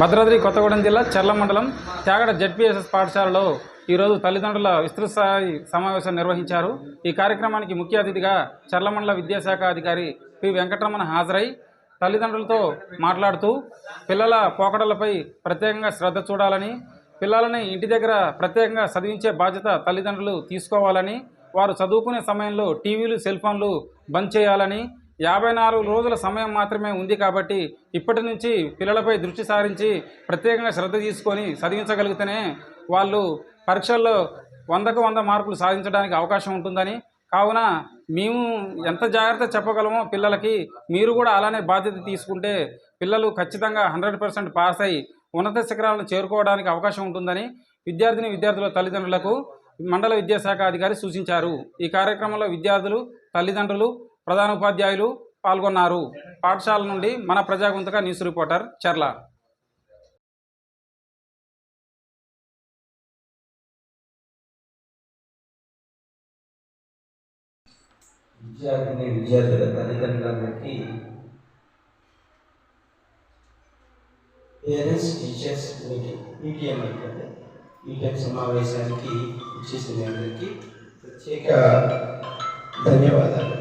భద్రాద్రి కొత్తగూడెం జిల్లా చర్ల మండలం త్యాగడ జడ్పీఎస్ఎస్ పాఠశాలలో ఈరోజు తల్లిదండ్రుల విస్తృత స్థాయి సమావేశం నిర్వహించారు. ఈ కార్యక్రమానికి ముఖ్య అతిథిగా చర్ల మండల విద్యాశాఖ అధికారి పి. వెంకటరమణ హాజరై తల్లిదండ్రులతో మాట్లాడుతూ పిల్లల పోకడలపై ప్రత్యేకంగా శ్రద్ధ చూడాలని పిల్లలని ఇంటి దగ్గర ప్రత్యేకంగా చదివించే బాధ్యత తల్లిదండ్రులు తీసుకోవాలని వారు చదువుకునే సమయంలో టీవీలు సెల్ ఫోన్లు బంద్ చేయాలని యాభై నాలుగు రోజుల సమయం మాత్రమే ఉంది కాబట్టి ఇప్పటి నుంచి పిల్లలపై దృష్టి సారించి ప్రత్యేకంగా శ్రద్ధ తీసుకొని చదివించగలిగితేనే వాళ్ళు పరీక్షల్లో వందకు వంద మార్కులు సాధించడానికి అవకాశం ఉంటుందని. కావున మేము ఎంత జాగ్రత్త చెప్పగలమో పిల్లలకి మీరు కూడా అలానే బాధ్యత తీసుకుంటే పిల్లలు ఖచ్చితంగా హండ్రెడ్ పర్సెంట్ పాస్ అయ్యి ఉన్నత శిఖరాలను చేరుకోవడానికి అవకాశం ఉంటుందని విద్యార్థిని విద్యార్థుల తల్లిదండ్రులకు మండల విద్యాశాఖ అధికారి సూచించారు. ఈ కార్యక్రమంలో విద్యార్థులు తల్లిదండ్రులు ప్రధాన ఉపాధ్యాయులు పాల్గొన్నారు. పాఠశాల నుండి మన ప్రజాగుంతక న్యూస్ రిపోర్టర్ చర్ల. విద్యార్థిని విద్యార్థుల తల్లిదండ్రులందరికీ పేరెంట్స్ టీచర్స్ మీటింగ్ పీటీఎం అంటే పీటీఎం సమావేశానికి ఇచ్చేసిన అందరికీ ప్రత్యేక ధన్యవాదాలు.